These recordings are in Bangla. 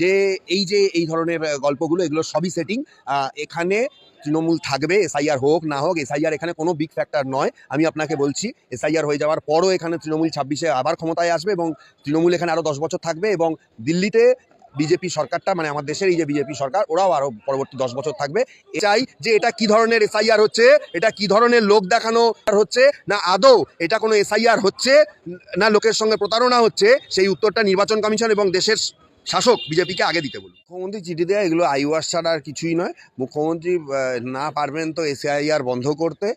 যে এই যে এই ধরনের গল্পগুলো, এগুলো সবই সেটিং এখানে তৃণমূল থাকবে এসআইআর হোক না হোক এসআইআর এখানে কোনো বিগ ফ্যাক্টর নয়। আমি আপনাকে বলছি এসআইআর হয়ে যাওয়ার পরও এখানে তৃণমূল ছাব্বিশে আবার ক্ষমতায় আসবে এবং তৃণমূল এখানে আরও দশ বছর থাকবে এবং দিল্লিতে বিজেপি সরকারটা মানে আমার দেশের এই যে বিজেপি সরকার, ওরাও আরও পরবর্তী দশ বছর থাকবে। চাই যে এটা কি ধরনের এসআইআর হচ্ছে, এটা কি ধরনের লোক দেখানো হচ্ছে, না আদৌ এটা কোনো এসআইআর হচ্ছে, না লোকের সঙ্গে প্রতারণা হচ্ছে, সেই উত্তরটা নির্বাচন কমিশন এবং দেশের শাসক বিজেপিকে আগে দিতে বলুন মুখ্যমন্ত্রী চিঠি দেওয়া এগুলো আইওয়াস ছাড়া আর কিছুই নয়। মুখ্যমন্ত্রী না পারবেন তো এসআইআর বন্ধ করতে,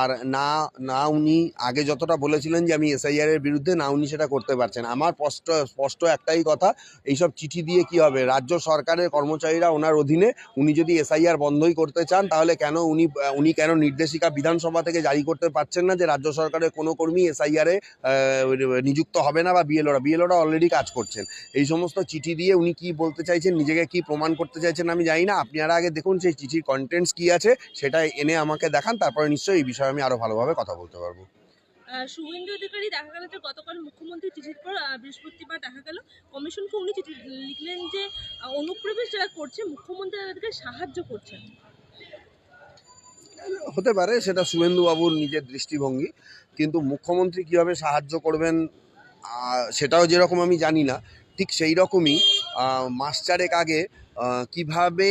আর না না উনি আগে যতটা বলেছিলেন যে আমি এসআইআর এর বিরুদ্ধে, না উনি সেটা করতে পারছেন। আমার স্পষ্ট স্পষ্ট একটাই কথা, এইসব চিঠি দিয়ে কি হবে? রাজ্য সরকারের কর্মচারীরা ওনার অধীনে, উনি যদি এসআইআর বন্ধই করতে চান, তাহলে কেন উনি উনি কেন নির্দেশিকা বিধানসভা থেকে জারি করতে পারছেন না যে রাজ্য সরকারের কোনো কর্মী এসআইআর এ নিযুক্ত হবে না বা বিএলওরা? বিএলওরা অলরেডি কাজ করছেন। এই সমস্ত চিঠি দিয়ে উনি কি বলতে চাইছেন নিজেকে কি প্রমাণ করতে চাইছেন আমি জানি না। আপনারা আগে দেখুন সেই চিঠির কন্টেন্টস কি আছে সেটা এনে আমাকে দেখান তারপরে নিশ্চয়ই এই বিষয়ে আমি আরও ভালোভাবে কথা বলতে পারব। শুভেন্দু অধিকারী দেখা গেল যে গতকাল মুখ্যমন্ত্রী চিঠির পর বৃহস্পতিবার দেখা গেল কমিশনকে উনি চিঠি লিখলেন যে অনুপ্রবেশ যারা করছে মুখ্যমন্ত্রী তাদেরকে সাহায্য করছেন। হতে পারে সেটা শুভেন্দু বাবুর নিজের দৃষ্টিভঙ্গি কিন্তু মুখ্যমন্ত্রী কীভাবে সাহায্য করবেন সেটাও যেরকম আমি জানি না। ঠিক সেই রকমই মাস চারেক আগে কীভাবে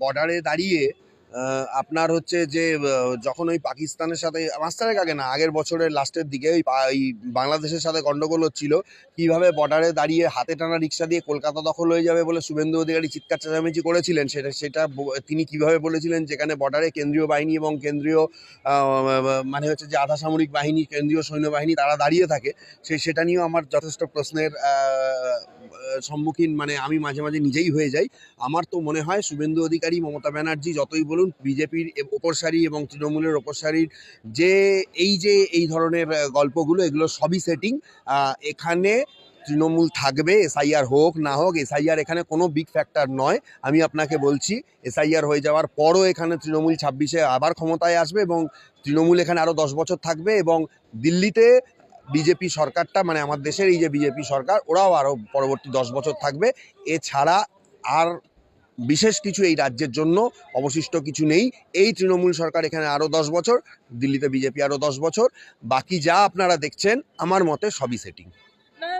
বর্ডারে দাঁড়িয়ে আপনার হচ্ছে যে যখন ওই পাকিস্তানের সাথে, মাস চারেক আগে না, আগের বছরের লাস্টের দিকে ওই বাংলাদেশের সাথে গন্ডগোল হচ্ছিল, কীভাবে বর্ডারে দাঁড়িয়ে হাতে টানা রিক্সা দিয়ে কলকাতা দখল হয়ে যাবে বলে শুভেন্দু অধিকারী চিৎকার চেঁচামেচি করেছিলেন, সেটা সেটা তিনি কীভাবে বলেছিলেন, যেখানে বর্ডারে কেন্দ্রীয় বাহিনী এবং কেন্দ্রীয় মানে হচ্ছে যে আধা সামরিক বাহিনী, কেন্দ্রীয় সৈন্যবাহিনী তারা দাঁড়িয়ে থাকে সেই সেটা নিয়েও আমার যথেষ্ট প্রশ্নের সম্মুখীন মানে আমি মাঝে মাঝে নিজেই হয়ে যাই। আমার তো মনে হয় শুভেন্দু অধিকারী, মমতা ব্যানার্জি যতই বলুন, বিজেপির ওপর সারি এবং তৃণমূলের ওপর সারির যে, এই যে, এই ধরনের গল্পগুলো, এগুলো সবই সেটিং এখানে তৃণমূল থাকবে, এসআইআর হোক, না হোক, এসআইআর এখানে কোনো বিগ ফ্যাক্টর নয়। আমি আপনাকে বলছি, এসআইআর হয়ে যাওয়ার পরও এখানে তৃণমূল ছাব্বিশে আবার ক্ষমতায় আসবে এবং তৃণমূল এখানে আরও দশ বছর থাকবে এবং দিল্লিতে বিজেপি সরকারটা মানে আমার দেশের এই যে বিজেপি সরকার, ওরাও আরও পরবর্তী দশ বছর থাকবে। এছাড়া আর বিশেষ কিছু এই রাজ্যের জন্য অবশিষ্ট কিছু নেই। এই তৃণমূল সরকার এখানে আরও দশ বছর, দিল্লিতে বিজেপি আরও দশ বছর। বাকি যা আপনারা দেখছেন, আমার মতে সবই সেটিং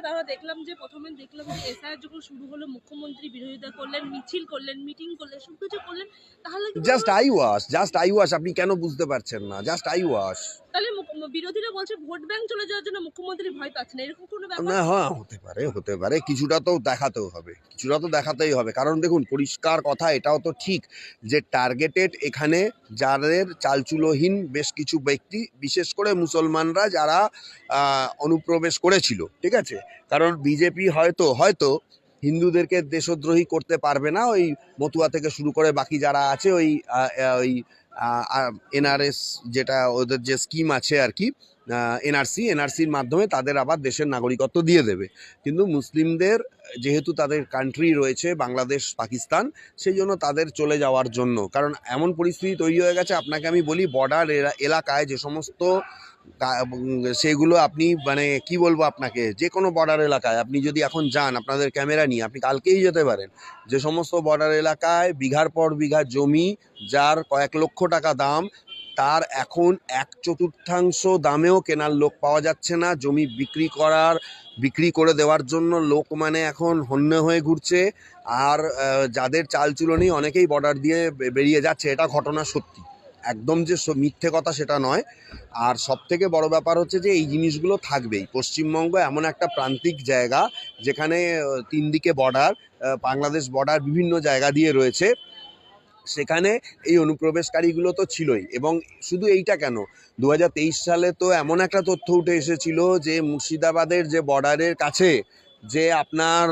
তারা দেখলাম যে প্রথমে দেখলাম যে এসআইআর যখন শুরু হলো মুখ্যমন্ত্রী বিরোধিতা করলেন মিছিল করলেন মিটিং করলেন সব কিছু করলেন তাহলে just eye wash just eye wash আপনি কেন বুঝতে পারছেন না? জাস্ট আই ওয়াশ তাহলে বিরোধীরা বলছে ভোট ব্যাংক চলে যাওয়ার জন্য মুখ্যমন্ত্রী ভয় পাচ্ছেন এরকম কোনো ব্যাপার? না হ্যাঁ হতে পারে হতে পারে কিছুটা তো দেখাতেও হবে কিছুটা তো দেখাতেই হবে কারণ দেখুন পরিষ্কার কথা এটাও তো ঠিক যে টার্গেটেড এখানে যাদের চালচুলোহীন বেশ কিছু ব্যক্তি বিশেষ করে মুসলমানরা যারা অনুপ্রবেশ করেছিল ঠিক আছে? কারণ বিজেপি হয়তো হয়তো হিন্দুদেরকে দেশদ্রোহী করতে পারবে না ওই মতুয়া থেকে শুরু করে বাকি যারা আছে ওই ওই এনআরএস যেটা ওদের যে স্কিম আছে আর কি এনআরসি এনআরসির মাধ্যমে তাদের আবার দেশের নাগরিকত্ব দিয়ে দেবে। কিন্তু মুসলিমদের যেহেতু তাদের কান্ট্রি রয়েছে, বাংলাদেশ, পাকিস্তান, সেই জন্য তাদের চলে যাওয়ার জন্য। কারণ এমন পরিস্থিতি তৈরি হয়ে গেছে, আপনাকে আমি বলি বর্ডার এলাকায় যে সমস্ত সেগুলো আপনি মানে কি বলব আপনাকে? যে কোনো বর্ডার এলাকায় আপনি যদি এখন যান, আপনাদের ক্যামেরা নিয়ে, আপনি কালকেই যেতে পারেন। যে সমস্ত বর্ডার এলাকায়, বিঘার পর বিঘা জমি, যার কয়েক লক্ষ টাকা দাম, তার এখন এক চতুর্থাংশ দামেও কেনার লোক পাওয়া যাচ্ছে না। জমি বিক্রি করার, বিক্রি করে দেওয়ার জন্য লোক মানে এখন হন্য হয়ে ঘুরছে। আর যাদের চালচুলো নেই অনেকেই বর্ডার দিয়ে বেরিয়ে যাচ্ছে। এটা ঘটনা সত্যি। একদম যে মিথ্যে কথা সেটা নয়। আর সব থেকে বড় ব্যাপার হচ্ছে যে এই জিনিসগুলো থাকবেই। পশ্চিমবঙ্গ এমন একটা প্রান্তিক জায়গা যেখানে তিন দিকে বর্ডার বাংলাদেশ বর্ডার বিভিন্ন জায়গা দিয়ে রয়েছে। সেখানে এই অনুপ্রবেশকারীগুলো তো ছিলই এবং শুধু এইটা কেন? দু হাজার তেইশ সালে তো এমন একটা তথ্য উঠে এসেছিল যে মুর্শিদাবাদের যে বর্ডারের কাছে যে আপনার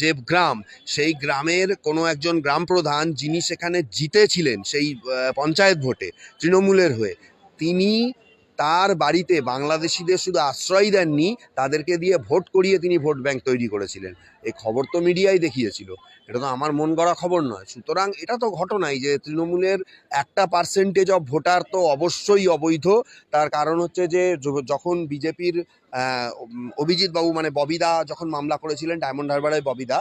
যে গ্রাম, সেই গ্রামের কোনো একজন গ্রাম প্রধান যিনি সেখানে জিতেছিলেন সেই পঞ্চায়েত ভোটে, তৃণমূলের হয়ে, তিনি তার বাড়িতে বাংলাদেশিদের শুধু আশ্রয় দেননি, তাদেরকে দিয়ে ভোট করিয়ে তিনি ভোট ব্যাংক তৈরি করেছিলেন। এই খবর তো মিডিয়াই দেখিয়েছিল। এটা তো আমার মন গড়া খবর নয়। সুতরাং এটা তো ঘটনাই যে তৃণমূলের একটা পার্সেন্টেজ অফ ভোটার তো অবশ্যই অবৈধ। তার কারণ হচ্ছে যে যখন বিজেপির অভিজিৎ বাবু মানে ববিদা যখন মামলা করেছিলেন, ডায়মন্ড হারবারের ববিদা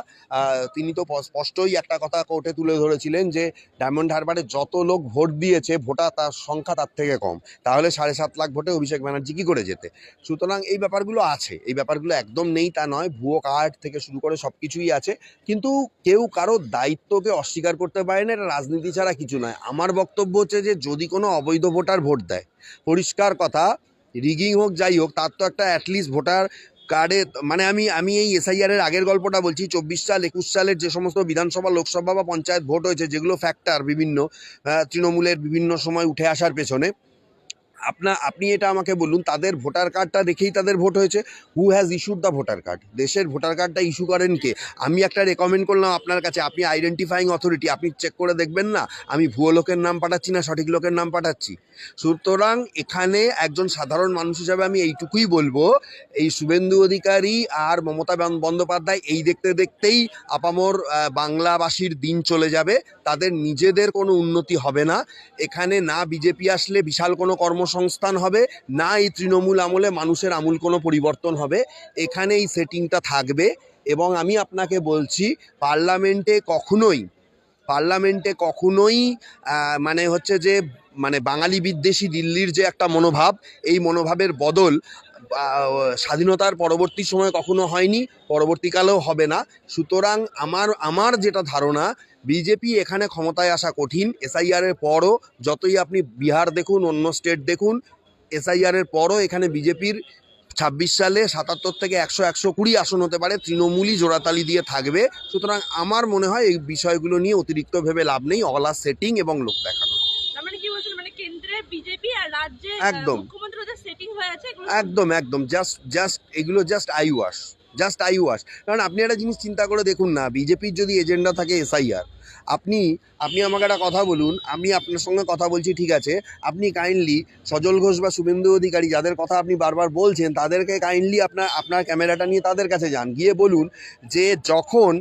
তিনি তো স্পষ্টই একটা কথা কোর্টে তুলে ধরেছিলেন যে ডায়মন্ড হারবারে যত লোক ভোট দিয়েছে ভোটার তার সংখ্যা তার থেকে কম। তাহলে সাড়ে সাত লাখ ভোটে অভিষেক ব্যানার্জি কি করে যেতে? সুতরাং এই ব্যাপারগুলো আছে, এই ব্যাপারগুলো একদম নেই তা নয়, ভুয়ো কার্ড থেকে শুরু করে সব কিছুই আছে, কিন্তু কেউ কারও দায়িত্বকে অস্বীকার করতে পারে না, এটা রাজনীতি ছাড়া কিছু নয়। আমার বক্তব্য হচ্ছে যে যদি কোনো অবৈধ ভোটার ভোট দেয়, পরিষ্কার কথা রিগিং হোক, যাই হোক, তার তো একটা অ্যাটলিস্ট ভোটার কার্ডে মানে আমি আমি এই এসআইআর এর আগের গল্পটা বলছি, চব্বিশ সাল, একুশ সালের যে সমস্ত বিধানসভা, লোকসভা বা পঞ্চায়েত ভোট হয়েছে, যেগুলো ফ্যাক্টর বিভিন্ন তৃণমূলের বিভিন্ন সময় উঠে আসার পেছনে আপনা, আপনি এটা আমাকে বলুন, তাদের ভোটার কার্ডটা দেখেই তাদের ভোট হয়েছে। Who has issued the voter card দেশের ভোটার কার্ডটা ইস্যু করেন কে? আমি একটা রেকমেন্ড করলাম আপনার কাছে, আপনি আইডেন্টিফাইং অথরিটি আপনি চেক করে দেখবেন না, আমি ভুয়ো লোকের নাম পাঠাচ্ছি না, সঠিক লোকের নাম পাঠাচ্ছি। সুতরাং এখানে একজন সাধারণ মানুষ হিসাবে আমি এইটুকুই বলব, এই শুভেন্দু অধিকারী আর মমতা বন্দ্যোপাধ্যায় এই দেখতে দেখতেই আপামর বাংলাবাসীর দিন চলে যাবে। তাদের নিজেদের কোনো উন্নতি হবে না। এখানে না বিজেপি আসলে বিশাল কোনো কর্মসংস্থান হবে, না এই তৃণমূল আমলে মানুষের আমূল কোনো পরিবর্তন হবে এখানে এই সেটিংটা থাকবে। এবং আমি আপনাকে বলছি, পার্লামেন্টে কখনোই পার্লামেন্টে কখনোই মানে হচ্ছে যে মানে বাঙালি বিদ্বেষী দিল্লির যে একটা মনোভাব, এই মনোভাবের বদল স্বাধীনতার পরবর্তী সময় কখনো হয়নি, পরবর্তীকালেও হবে না। সুতরাং আমার আমার যেটা ধারণা বিজেপি এখানে ক্ষমতায় আসা কঠিন। এসআইআর এর পরও যতই আপনি বিহার দেখুন অন্য স্টেট দেখুন এসআইআর এর পরও এখানে বিজেপির ছাব্বিশ সালে সাতাত্তর থেকে একশো একশো কুড়ি আসন হতে পারে তৃণমূলই জোড়াতালি দিয়ে থাকবে। সুতরাং আমার মনে হয় এই বিষয়গুলো নিয়ে অতিরিক্ত ভেবে লাভ নেই অলা সেটিং এবং লোক দেখানো। মানে মানে একদম। একদম একদম। জাস্ট জাস্ট এগুলো just eye wash just eye wash কারণ আপনি একটা জিনিস চিন্তা করে দেখুন না, বিজেপির যদি এজেন্ডা থাকে এসআইআর আপনি আপনি আমাকে একটা কথা বলুন, আমি আপনার সঙ্গে কথা বলছি, ঠিক আছে? আপনি কাইন্ডলি সজল ঘোষ বা শুভেন্দু অধিকারী যাদের কথা আপনি বারবার বলছেন, তাদেরকে কাইন্ডলি আপনার আপনার ক্যামেরাটা নিয়ে তাদের কাছে যান। গিয়ে বলুন যে যখন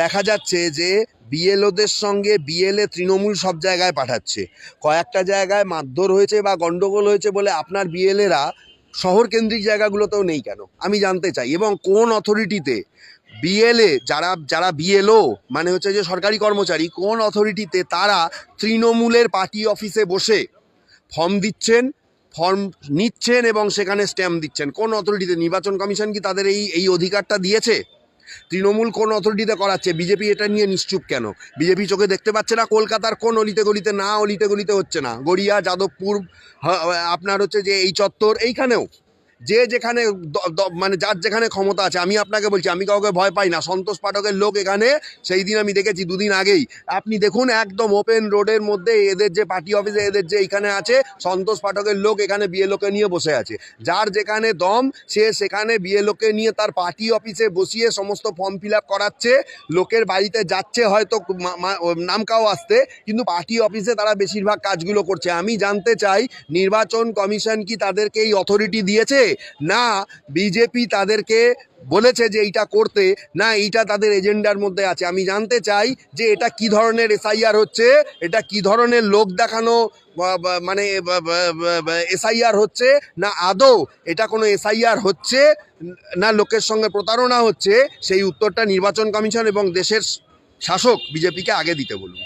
দেখা যাচ্ছে যে বিএলওদের সঙ্গে বিএলএ তৃণমূল সব জায়গায় পাঠাচ্ছে, কয়েকটা জায়গায় মারধর হয়েছে বা গন্ডগোল হয়েছে বলে আপনার বিএলএরা শহর কেন্দ্রিক জায়গাগুলোতেও নেই কেন? আমি জানতে চাই। এবং কোন অথরিটিতে বিএলএ, যারা যারা বিএলও মানে হচ্ছে যে সরকারি কর্মচারী, কোন অথরিটিতে তারা তৃণমূলের পার্টি অফিসে বসে ফর্ম দিচ্ছেন, ফর্ম নিচ্ছেন এবং সেখানে স্ট্যাম্প দিচ্ছেন? কোন অথরিটিতে? নির্বাচন কমিশন কি তাদের এই এই অধিকারটা দিয়েছে? তৃণমূল কোন অথরিটিতে করাচ্ছে? বিজেপি এটা নিয়ে নিশ্চুপ কেন? বিজেপি চোখে দেখতে পাচ্ছে না, কলকাতার কোন অলিতে গলিতে, না অলিতে গলিতে হচ্ছে না। গড়িয়া, যাদবপুর আপনার হচ্ছে যে এই চত্বর, এইখানেও। যে যেখানে মানে যার যেখানে ক্ষমতা আছে, আমি আপনাকে বলছি, আমি কাউকে ভয় পাই না। সন্তোষ পাঠকের লোক এখানে, সেই দিন আমি দেখেছি দুদিন আগেই। আপনি দেখুন, একদম ওপেন রোডের মধ্যে এদের যে পার্টি অফিসে এদের যে এখানে আছে, সন্তোষ পাঠকের লোক এখানে বিয়ে বিএলওকে নিয়ে বসে আছে। যার যেখানে দম, সে সেখানে বিয়ে বিএলওকে নিয়ে তার পার্টি অফিসে বসিয়ে সমস্ত ফর্ম ফিল করাচ্ছে। লোকের বাড়িতে যাচ্ছে হয়তো নামকাও আসতে, কিন্তু পার্টি অফিসে তারা বেশিরভাগ কাজগুলো করছে। আমি জানতে চাই, নির্বাচন কমিশন কি তাদেরকে এই অথরিটি দিয়েছে? না বিজেপি তাদেরকে বলেছে যে এইটা করতে, না, এইটা তাদের এজেন্ডার মধ্যে আছে। আমি জানতে চাই যে এটা কি ধরনের এসআইআর হচ্ছে, এটা কি ধরনের লোক দেখানো মানে এসআইআর হচ্ছে, না আদৌ এটা কোনো এসআইআর হচ্ছে, না লোকের সঙ্গে প্রতারণা হচ্ছে, সেই উত্তরটা নির্বাচন কমিশন এবং দেশের শাসক বিজেপিকে আগে দিতে বলুন।